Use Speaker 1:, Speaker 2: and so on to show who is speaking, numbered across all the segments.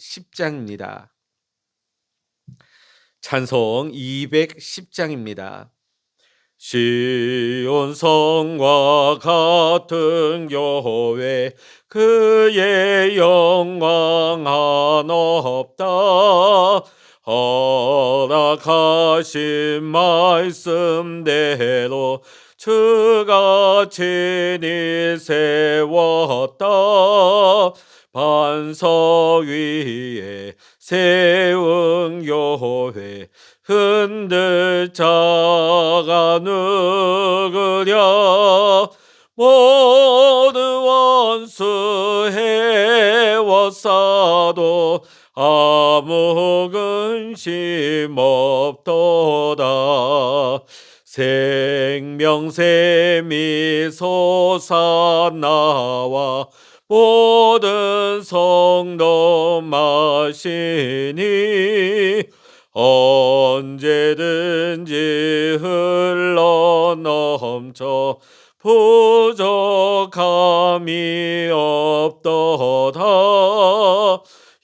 Speaker 1: 210장입니다. 찬송 210장입니다. 시온 성과 같은 교회 그의 영광 한없다 허락하신 말씀대로 주가 친히 세웠다 반석 위에 세운 교회 흔들 자가 누구랴 모든 원수 해워싸도 아무 근심 없도다. 생명샘이 솟아나와 모든 성도 마시니 언제든지 흘러 넘쳐 부족함이 없도다.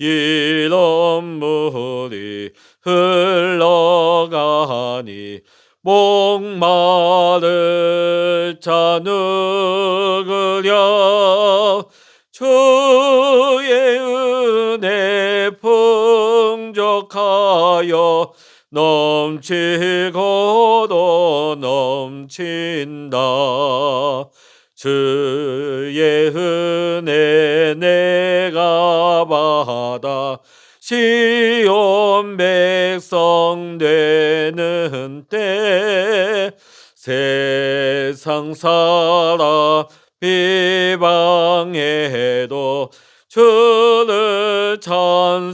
Speaker 1: 이런 물이 흘러가니 목마를 자 누구랴 주의 은혜 풍족하여 넘치고도 넘친다. 주의 은혜 내가 받아 시온 백성 되는 때 세상 살아 비방해도 주를 찬송하리라.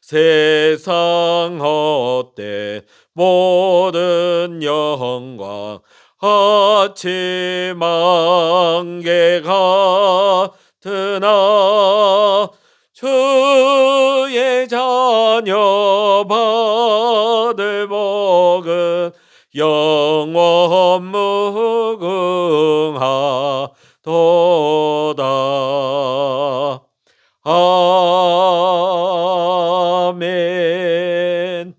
Speaker 1: 세상 헛된 모든 영광 아침 안개 같으나 주의 자녀 받을 복은 영원 무궁하도다. 아멘.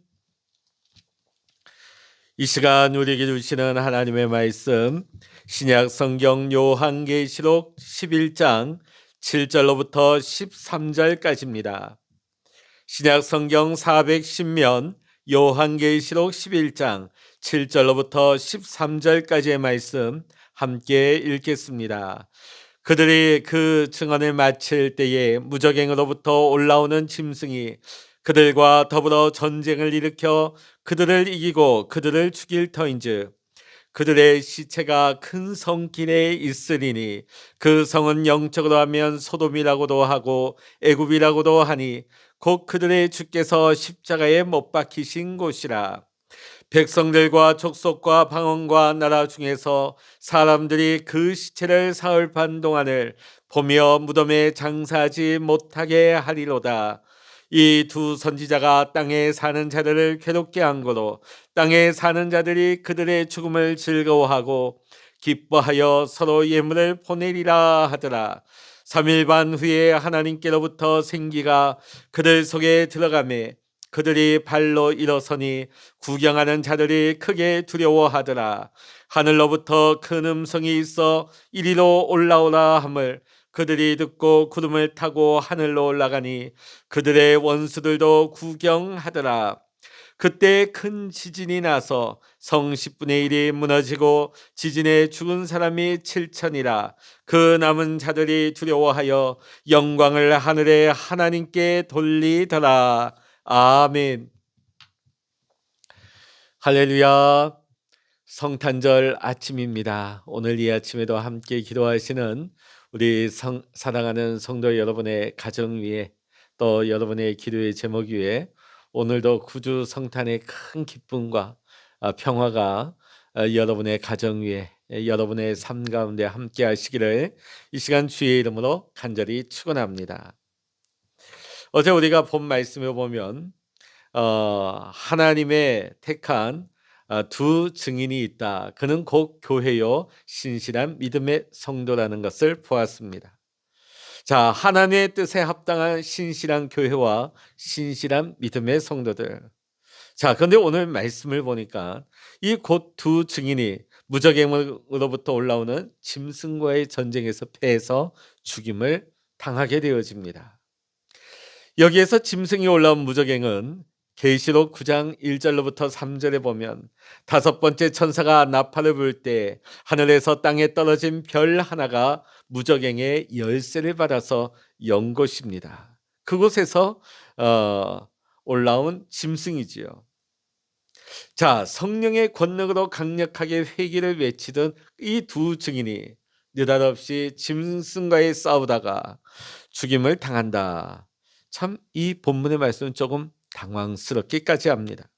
Speaker 1: 이 시간 우리에게 주시는 하나님의 말씀 신약 성경 요한계시록 11장 7절로부터 13절까지입니다. 신약 성경 410면 요한계시록 11장 7절로부터 13절까지의 말씀 함께 읽겠습니다. 그들이 그 증언을 마칠 때에 무적행으로부터 올라오는 짐승이 그들과 더불어 전쟁을 일으켜 그들을 이기고 그들을 죽일 터인즉 그들의 시체가 큰 성길에 있으리니 그 성은 영적으로 하면 소돔이라고도 하고 애굽이라고도 하니 곧 그들의 주께서 십자가에 못 박히신 곳이라 백성들과 족속과 방언과 나라 중에서 사람들이 그 시체를 사흘 반 동안을 보며 무덤에 장사하지 못하게 하리로다. 이 두 선지자가 땅에 사는 자들을 괴롭게 한 거로 땅에 사는 자들이 그들의 죽음을 즐거워하고 기뻐하여 서로 예물을 보내리라 하더라. 3일 반 후에 하나님께로부터 생기가 그들 속에 들어가매 그들이 발로 일어서니 구경하는 자들이 크게 두려워하더라. 하늘로부터 큰 음성이 있어 이리로 올라오라 함을 그들이 듣고 구름을 타고 하늘로 올라가니 그들의 원수들도 구경하더라. 그때 큰 지진이 나서 성 10분의 1이 무너지고 지진에 죽은 사람이 7천이라 그 남은 자들이 두려워하여 영광을 하늘의 하나님께 돌리더라. 아멘. 할렐루야. 성탄절 아침입니다. 오늘 이 아침에도 함께 기도하시는 우리 성, 사랑하는 성도 여러분의 가정 위에 또 여러분의 기도의 제목 위에 오늘도 구주 성탄의 큰 기쁨과 아, 평화가 아, 여러분의 가정 위에 여러분의 삶 가운데 함께 하시기를 이 시간 주의 이름으로 간절히 축원합니다. 어제 우리가 본 말씀을 보면 어, 하나님의 택한 아, 두 증인이 있다. 그는 곧 교회요 신실한 믿음의 성도라는 것을 보았습니다. 자, 하나님의 뜻에 합당한 신실한 교회와 신실한 믿음의 성도들. 자, 그런데 오늘 말씀을 보니까 이 곧 두 증인이 무적행으로부터 올라오는 짐승과의 전쟁에서 패해서 죽임을 당하게 되어집니다. 여기에서 짐승이 올라온 무적행은 계시록 9장 1절로부터 3절에 보면 다섯 번째 천사가 나팔을 불 때 하늘에서 땅에 떨어진 별 하나가 무적행의 열쇠를 받아서 연 곳입니다. 그곳에서 어, 올라온 짐승이지요. 자, 성령의 권능으로 강력하게 회개를 외치던 이 두 증인이 느닷없이 짐승과의 싸우다가 죽임을 당한다. 참 이 본문의 말씀은 조금 당황스럽기까지 합니다.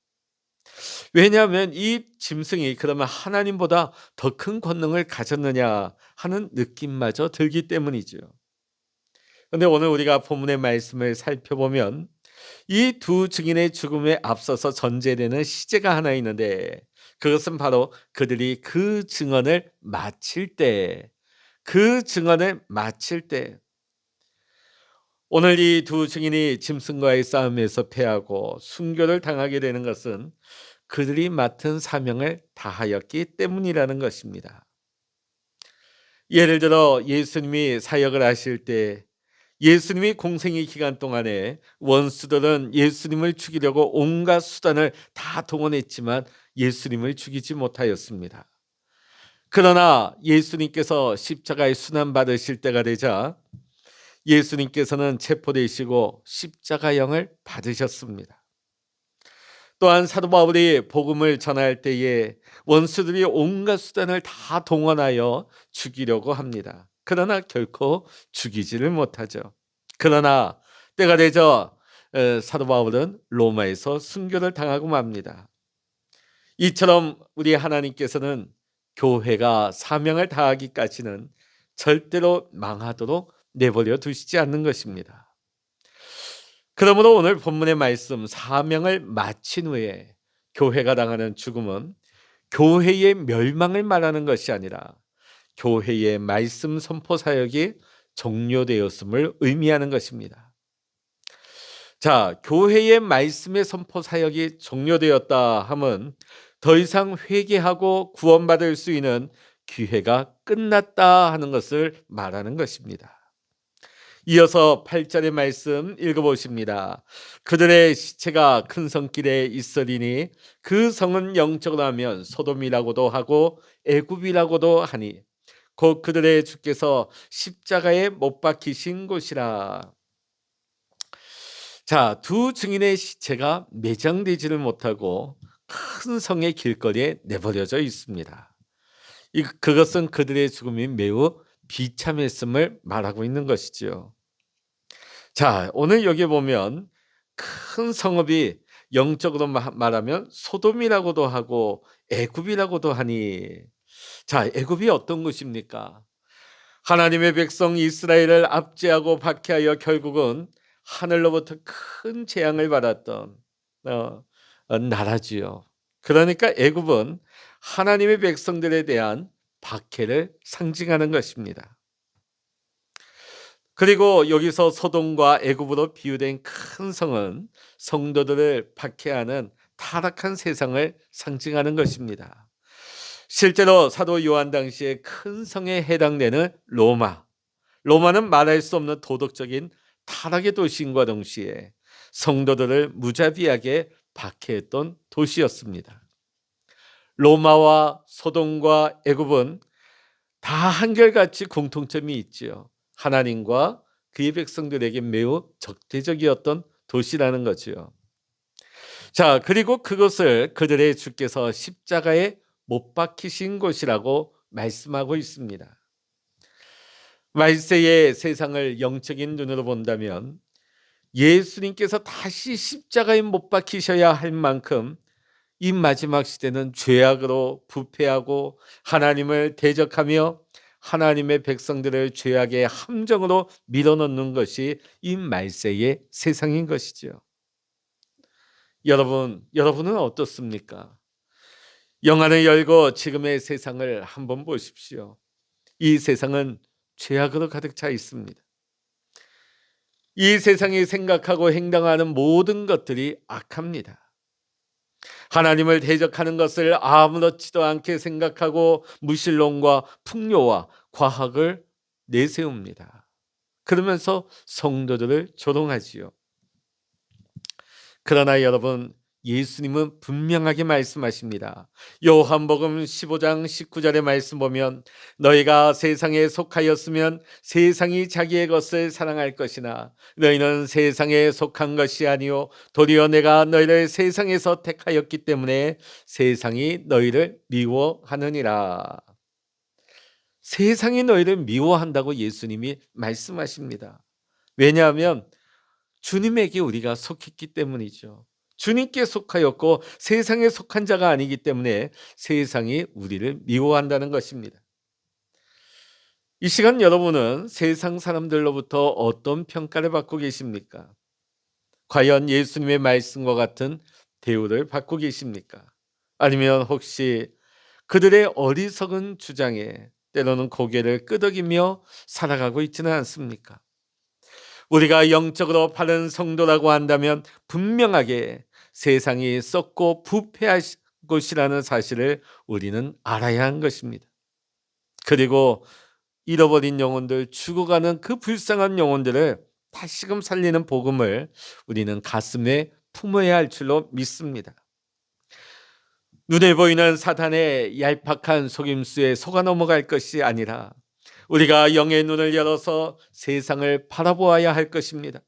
Speaker 1: 왜냐하면 이 짐승이 그러면 하나님보다 더 큰 권능을 가졌느냐 하는 느낌마저 들기 때문이죠. 그런데 오늘 우리가 본문의 말씀을 살펴보면 이 두 증인의 죽음에 앞서서 전제되는 시제가 하나 있는데 그것은 바로 그들이 그 증언을 마칠 때, 그 증언을 마칠 때 오늘 이 두 증인이 짐승과의 싸움에서 패하고 순교를 당하게 되는 것은 그들이 맡은 사명을 다하였기 때문이라는 것입니다. 예를 들어 예수님이 사역을 하실 때 예수님이 공생의 기간 동안에 원수들은 예수님을 죽이려고 온갖 수단을 다 동원했지만 예수님을 죽이지 못하였습니다. 그러나 예수님께서 십자가의 순환 받으실 때가 되자 예수님께서는 체포되시고 십자가형을 받으셨습니다. 또한 사도 바울이 복음을 전할 때에 원수들이 온갖 수단을 다 동원하여 죽이려고 합니다. 그러나 결코 죽이지를 못하죠. 그러나 때가 되죠. 사도 바울은 로마에서 순교를 당하고 맙니다. 이처럼 우리 하나님께서는 교회가 사명을 다하기까지는 절대로 망하도록 내버려 두시지 않는 것입니다. 그러므로 오늘 본문의 말씀 사명을 마친 후에 교회가 당하는 죽음은 교회의 멸망을 말하는 것이 아니라 교회의 말씀 선포 사역이 종료되었음을 의미하는 것입니다. 자, 교회의 말씀의 선포 사역이 종료되었다 함은 더 이상 회개하고 구원받을 수 있는 기회가 끝났다 하는 것을 말하는 것입니다. 이어서 8절의 말씀 읽어보십니다. 그들의 시체가 큰 성길에 있으리니 그 성은 영적으로 하면 소돔이라고도 하고 애굽이라고도 하니 곧 그들의 주께서 십자가에 못 박히신 곳이라. 자, 두 증인의 시체가 매장되지를 못하고 큰 성의 길거리에 내버려져 있습니다. 이, 그것은 그들의 죽음이 매우 비참했음을 말하고 있는 것이지요. 자, 오늘 여기 보면 큰 성읍이 영적으로 말하면 소돔이라고도 하고 애굽이라고도 하니 자, 애굽이 어떤 곳입니까? 하나님의 백성 이스라엘을 압제하고 박해하여 결국은 하늘로부터 큰 재앙을 받았던 어, 어, 나라지요. 그러니까 애굽은 하나님의 백성들에 대한 박해를 상징하는 것입니다. 그리고 여기서 소돔과 애굽으로 비유된 큰 성은 성도들을 박해하는 타락한 세상을 상징하는 것입니다. 실제로 사도 요한 당시에 큰 성에 해당되는 로마, 로마는 말할 수 없는 도덕적인 타락의 도시인과 동시에 성도들을 무자비하게 박해했던 도시였습니다. 로마와 소돔과 애굽은 다 한결같이 공통점이 있지요. 하나님과 그의 백성들에게 매우 적대적이었던 도시라는 거지요. 자, 그리고 그것을 그들의 주께서 십자가에 못 박히신 곳이라고 말씀하고 있습니다. 말세의 세상을 영적인 눈으로 본다면 예수님께서 다시 십자가에 못 박히셔야 할 만큼 이 마지막 시대는 죄악으로 부패하고 하나님을 대적하며 하나님의 백성들을 죄악의 함정으로 밀어넣는 것이 이 말세의 세상인 것이죠. 여러분, 여러분은 어떻습니까? 영안을 열고 지금의 세상을 한번 보십시오. 이 세상은 죄악으로 가득 차 있습니다. 이 세상이 생각하고 행동하는 모든 것들이 악합니다. 하나님을 대적하는 것을 아무렇지도 않게 생각하고 무신론과 풍요와 과학을 내세웁니다. 그러면서 성도들을 조롱하지요. 그러나 여러분 예수님은 분명하게 말씀하십니다. 요한복음 15장 19절의 말씀 보면 너희가 세상에 속하였으면 세상이 자기의 것을 사랑할 것이나 너희는 세상에 속한 것이 아니요 도리어 내가 너희를 세상에서 택하였기 때문에 세상이 너희를 미워하느니라. 세상이 너희를 미워한다고 예수님이 말씀하십니다. 왜냐하면 주님에게 우리가 속했기 때문이죠. 주님께 속하였고 세상에 속한 자가 아니기 때문에 세상이 우리를 미워한다는 것입니다. 이 시간 여러분은 세상 사람들로부터 어떤 평가를 받고 계십니까? 과연 예수님의 말씀과 같은 대우를 받고 계십니까? 아니면 혹시 그들의 어리석은 주장에 때로는 고개를 끄덕이며 살아가고 있지는 않습니까? 우리가 영적으로 바른 성도라고 한다면 분명하게 세상이 썩고 부패할 곳이라는 사실을 우리는 알아야 한 것입니다. 그리고 잃어버린 영혼들, 죽어가는 그 불쌍한 영혼들을 다시금 살리는 복음을 우리는 가슴에 품어야 할 줄로 믿습니다. 눈에 보이는 사탄의 얄팍한 속임수에 속아 넘어갈 것이 아니라 우리가 영의 눈을 열어서 세상을 바라보아야 할 것입니다.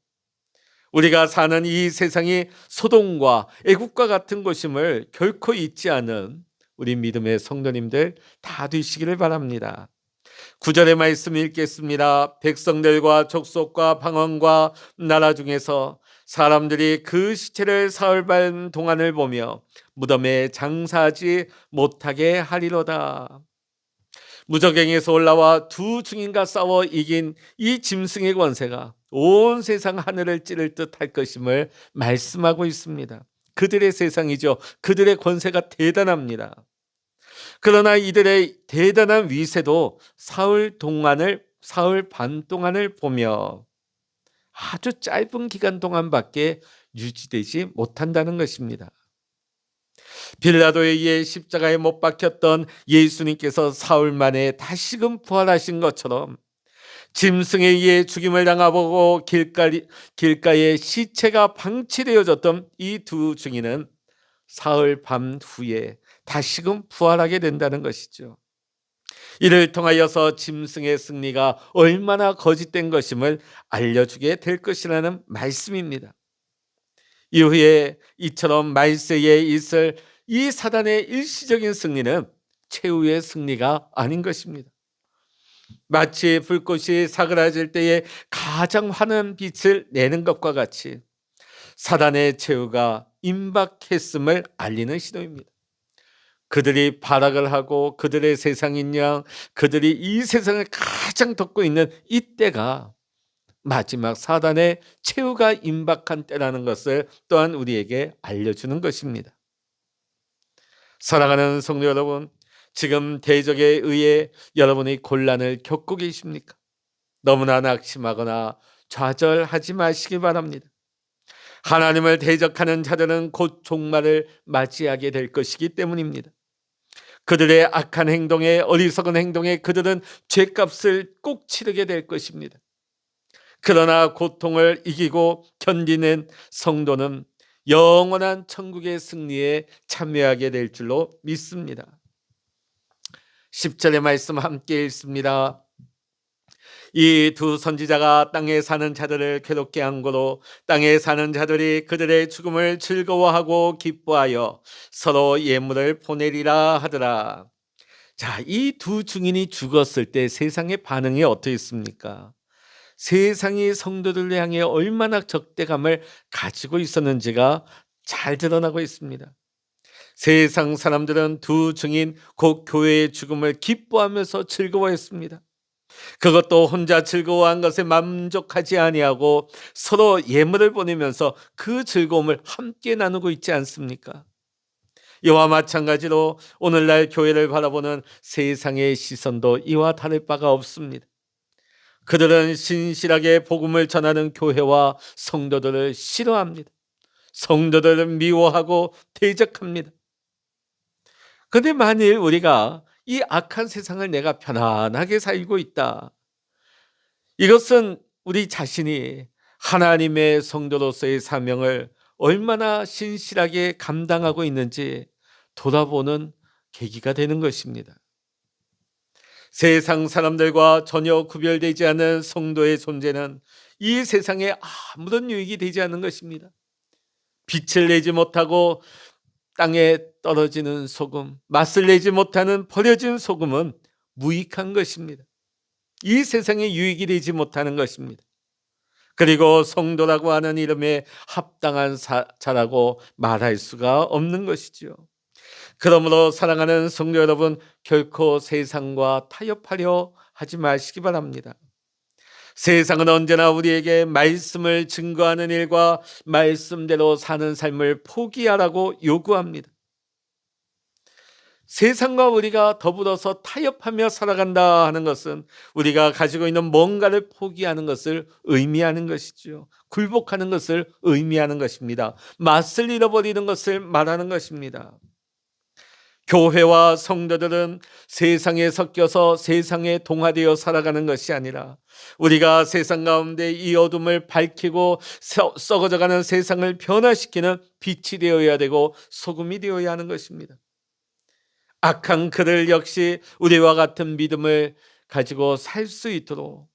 Speaker 1: 우리가 사는 이 세상이 소돔과 애국과 같은 곳임을 결코 잊지 않은 우리 믿음의 성도님들 다 되시기를 바랍니다. 구절의 말씀 읽겠습니다. 백성들과 족속과 방언과 나라 중에서 사람들이 그 시체를 사흘 반 동안을 보며 무덤에 장사하지 못하게 하리로다. 무적행에서 올라와 두 증인과 싸워 이긴 이 짐승의 권세가 온 세상 하늘을 찌를 듯 할 것임을 말씀하고 있습니다. 그들의 세상이죠. 그들의 권세가 대단합니다. 그러나 이들의 대단한 위세도 사흘 동안을 사흘 반 동안을 보며 아주 짧은 기간 동안밖에 유지되지 못한다는 것입니다. 빌라도에 의해 십자가에 못 박혔던 예수님께서 사흘 만에 다시금 부활하신 것처럼 짐승에 의해 죽임을 당하고 길가리, 길가에 시체가 방치되어졌던 이 두 증인은 사흘 밤 후에 다시금 부활하게 된다는 것이죠. 이를 통하여서 짐승의 승리가 얼마나 거짓된 것임을 알려주게 될 것이라는 말씀입니다. 이후에 이처럼 말세에 있을 이 사단의 일시적인 승리는 최후의 승리가 아닌 것입니다. 마치 불꽃이 사그라질 때에 가장 환한 빛을 내는 것과 같이 사단의 최후가 임박했음을 알리는 신호입니다. 그들이 발악을 하고 그들의 세상인 양 그들이 이 세상을 가장 덮고 있는 이때가 마지막 사단의 최후가 임박한 때라는 것을 또한 우리에게 알려주는 것입니다. 사랑하는 성도 여러분, 지금 대적에 의해 여러분이 곤란을 겪고 계십니까? 너무나 낙심하거나 좌절하지 마시기 바랍니다. 하나님을 대적하는 자들은 곧 종말을 맞이하게 될 것이기 때문입니다. 그들의 악한 행동에 어리석은 행동에 그들은 죄값을 꼭 치르게 될 것입니다. 그러나 고통을 이기고 견디는 성도는 영원한 천국의 승리에 참여하게 될 줄로 믿습니다. 10절의 말씀 함께 읽습니다. 이 두 선지자가 땅에 사는 자들을 괴롭게 한 거로 땅에 사는 자들이 그들의 죽음을 즐거워하고 기뻐하여 서로 예물을 보내리라 하더라. 자, 이두 증인이 죽었을 때 세상의 반응이 어떠했습니까? 세상이 성도들을 향해 얼마나 적대감을 가지고 있었는지가 잘 드러나고 있습니다. 세상 사람들은 두 증인 곧 교회의 죽음을 기뻐하면서 즐거워했습니다. 그것도 혼자 즐거워한 것에 만족하지 아니하고 서로 예물을 보내면서 그 즐거움을 함께 나누고 있지 않습니까? 이와 마찬가지로 오늘날 교회를 바라보는 세상의 시선도 이와 다를 바가 없습니다. 그들은 신실하게 복음을 전하는 교회와 성도들을 싫어합니다. 성도들을 미워하고 대적합니다. 근데 만일 우리가 이 악한 세상을 내가 편안하게 살고 있다. 이것은 우리 자신이 하나님의 성도로서의 사명을 얼마나 신실하게 감당하고 있는지 돌아보는 계기가 되는 것입니다. 세상 사람들과 전혀 구별되지 않은 성도의 존재는 이 세상에 아무런 유익이 되지 않는 것입니다. 빛을 내지 못하고 땅에 떨어지는 소금, 맛을 내지 못하는 버려진 소금은 무익한 것입니다. 이 세상에 유익이 되지 못하는 것입니다. 그리고 성도라고 하는 이름에 합당한 자라고 말할 수가 없는 것이지요. 그러므로 사랑하는 성도 여러분, 결코 세상과 타협하려 하지 마시기 바랍니다. 세상은 언제나 우리에게 말씀을 증거하는 일과 말씀대로 사는 삶을 포기하라고 요구합니다. 세상과 우리가 더불어서 타협하며 살아간다 하는 것은 우리가 가지고 있는 뭔가를 포기하는 것을 의미하는 것이죠. 굴복하는 것을 의미하는 것입니다. 맛을 잃어버리는 것을 말하는 것입니다. 교회와 성도들은 세상에 섞여서 세상에 동화되어 살아가는 것이 아니라 우리가 세상 가운데 이 어둠을 밝히고 썩어져가는 세상을 변화시키는 빛이 되어야 되고 소금이 되어야 하는 것입니다. 악한 그들 역시 우리와 같은 믿음을 가지고 살 수 있도록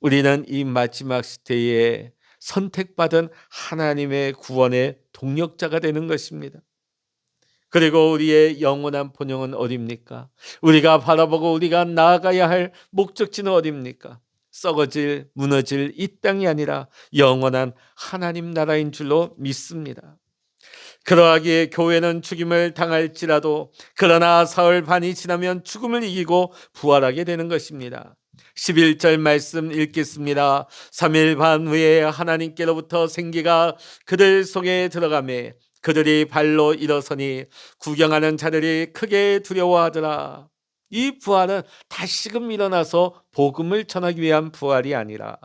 Speaker 1: 우리는 이 마지막 시대에 선택받은 하나님의 구원의 동력자가 되는 것입니다. 그리고 우리의 영원한 본영은 어딥니까? 우리가 바라보고 우리가 나아가야 할 목적지는 어딥니까? 썩어질, 무너질 이 땅이 아니라 영원한 하나님 나라인 줄로 믿습니다. 그러하기에 교회는 죽임을 당할지라도 그러나 사흘 반이 지나면 죽음을 이기고 부활하게 되는 것입니다. 11절 말씀 읽겠습니다. 3일 반 후에 하나님께로부터 생기가 그들 속에 들어가매 그들이 발로 일어서니 구경하는 자들이 크게 두려워하더라. 이 부활은 다시금 일어나서 복음을 전하기 위한 부활이 아니라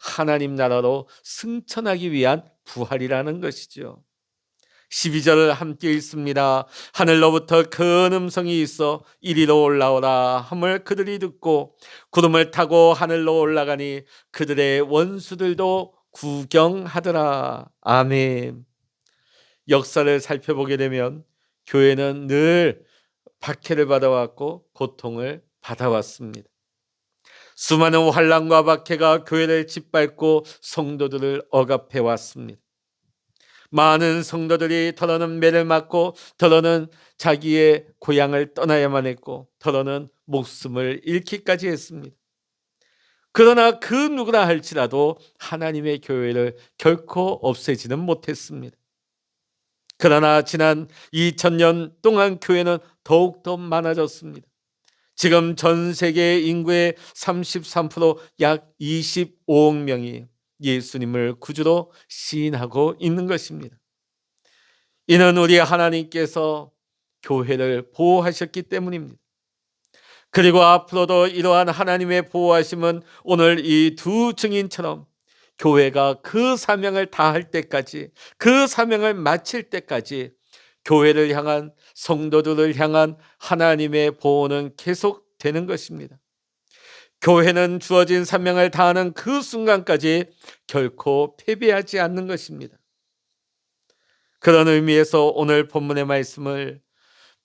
Speaker 1: 하나님 나라로 승천하기 위한 부활이라는 것이죠. 12절을 함께 읽습니다. 하늘로부터 큰 음성이 있어 이리로 올라오라 함을 그들이 듣고 구름을 타고 하늘로 올라가니 그들의 원수들도 구경하더라. 아멘. 역사를 살펴보게 되면 교회는 늘 박해를 받아왔고 고통을 받아왔습니다. 수많은 환란과 박해가 교회를 짓밟고 성도들을 억압해 왔습니다. 많은 성도들이 더러는 매를 맞고 더러는 자기의 고향을 떠나야만 했고 더러는 목숨을 잃기까지 했습니다. 그러나 그 누구나 할지라도 하나님의 교회를 결코 없애지는 못했습니다. 그러나 지난 2000년 동안 교회는 더욱더 많아졌습니다. 지금 전 세계 인구의 33%약 25억 명이 예수님을 구주로 시인하고 있는 것입니다. 이는 우리 하나님께서 교회를 보호하셨기 때문입니다. 그리고 앞으로도 이러한 하나님의 보호하심은 오늘 이 두 증인처럼 교회가 그 사명을 다할 때까지 그 사명을 마칠 때까지 교회를 향한 성도들을 향한 하나님의 보호는 계속되는 것입니다. 교회는 주어진 사명을 다하는 그 순간까지 결코 패배하지 않는 것입니다. 그런 의미에서 오늘 본문의 말씀을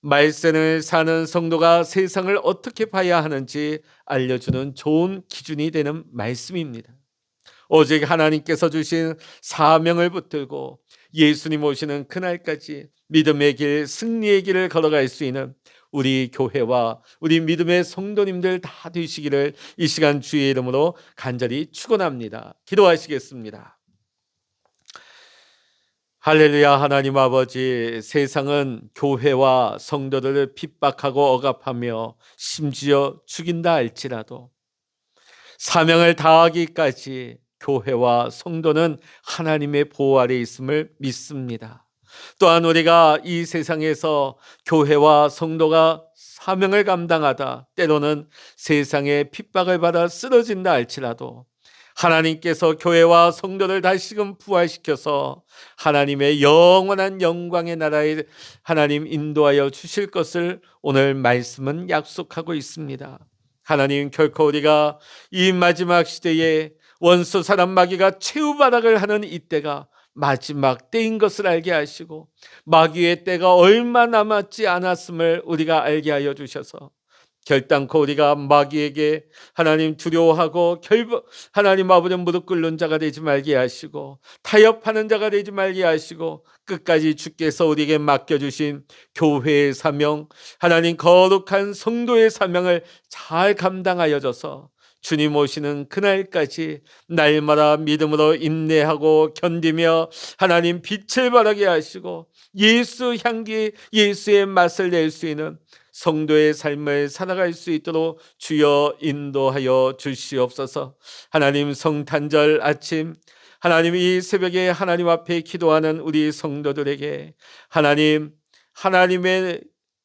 Speaker 1: 말씀을 사는 성도가 세상을 어떻게 봐야 하는지 알려주는 좋은 기준이 되는 말씀입니다. 오직 하나님께서 주신 사명을 붙들고 예수님 오시는 그날까지 믿음의 길, 승리의 길을 걸어갈 수 있는 우리 교회와 우리 믿음의 성도님들 다 되시기를 이 시간 주의 이름으로 간절히 축원합니다. 기도하시겠습니다. 할렐루야 하나님 아버지 세상은 교회와 성도들을 핍박하고 억압하며 심지어 죽인다 할지라도 사명을 다하기까지 교회와 성도는 하나님의 보호 아래 있음을 믿습니다. 또한 우리가 이 세상에서 교회와 성도가 사명을 감당하다 때로는 세상의 핍박을 받아 쓰러진다 할지라도 하나님께서 교회와 성도를 다시금 부활시켜서 하나님의 영원한 영광의 나라에 하나님 인도하여 주실 것을 오늘 말씀은 약속하고 있습니다. 하나님 결코 우리가 이 마지막 시대에 원수 사람 마귀가 최후바닥을 하는 이때가 마지막 때인 것을 알게 하시고 마귀의 때가 얼마 남았지 않았음을 우리가 알게 하여 주셔서 결단코 우리가 마귀에게 하나님 두려워하고 결국 하나님 아버지 무릎 꿇는 자가 되지 말게 하시고 타협하는 자가 되지 말게 하시고 끝까지 주께서 우리에게 맡겨주신 교회의 사명 하나님 거룩한 성도의 사명을 잘 감당하여져서 주님 오시는 그날까지 날마다 믿음으로 인내하고 견디며 하나님 빛을 발하게 하시고 예수 향기 예수의 맛을 낼 수 있는 성도의 삶을 살아갈 수 있도록 주여 인도하여 주시옵소서. 하나님 성탄절 아침 하나님 이 새벽에 하나님 앞에 기도하는 우리 성도들에게 하나님 하나님의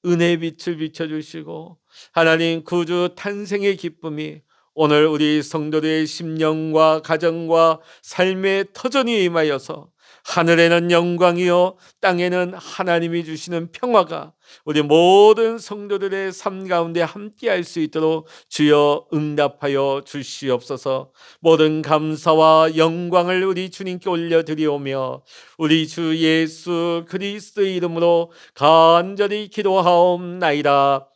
Speaker 1: 은혜 빛을 비춰 주시고 하나님 구주 탄생의 기쁨이 오늘 우리 성도들의 심령과 가정과 삶의 터전이 임하여서 하늘에는 영광이요 땅에는 하나님이 주시는 평화가 우리 모든 성도들의 삶 가운데 함께할 수 있도록 주여 응답하여 주시옵소서. 모든 감사와 영광을 우리 주님께 올려드리오며 우리 주 예수 그리스도의 이름으로 간절히 기도하옵나이다.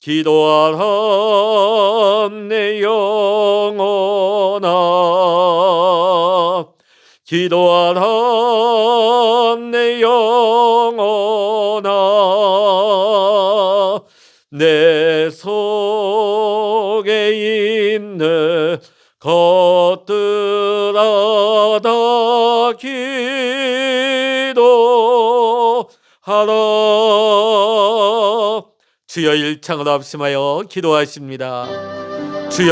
Speaker 1: 기도하라 내 영혼아. 기도하라 내 영혼아. 내 속에 있는 것들아 다 기도하라 주여 일창을 합심하여 기도하십니다. 주여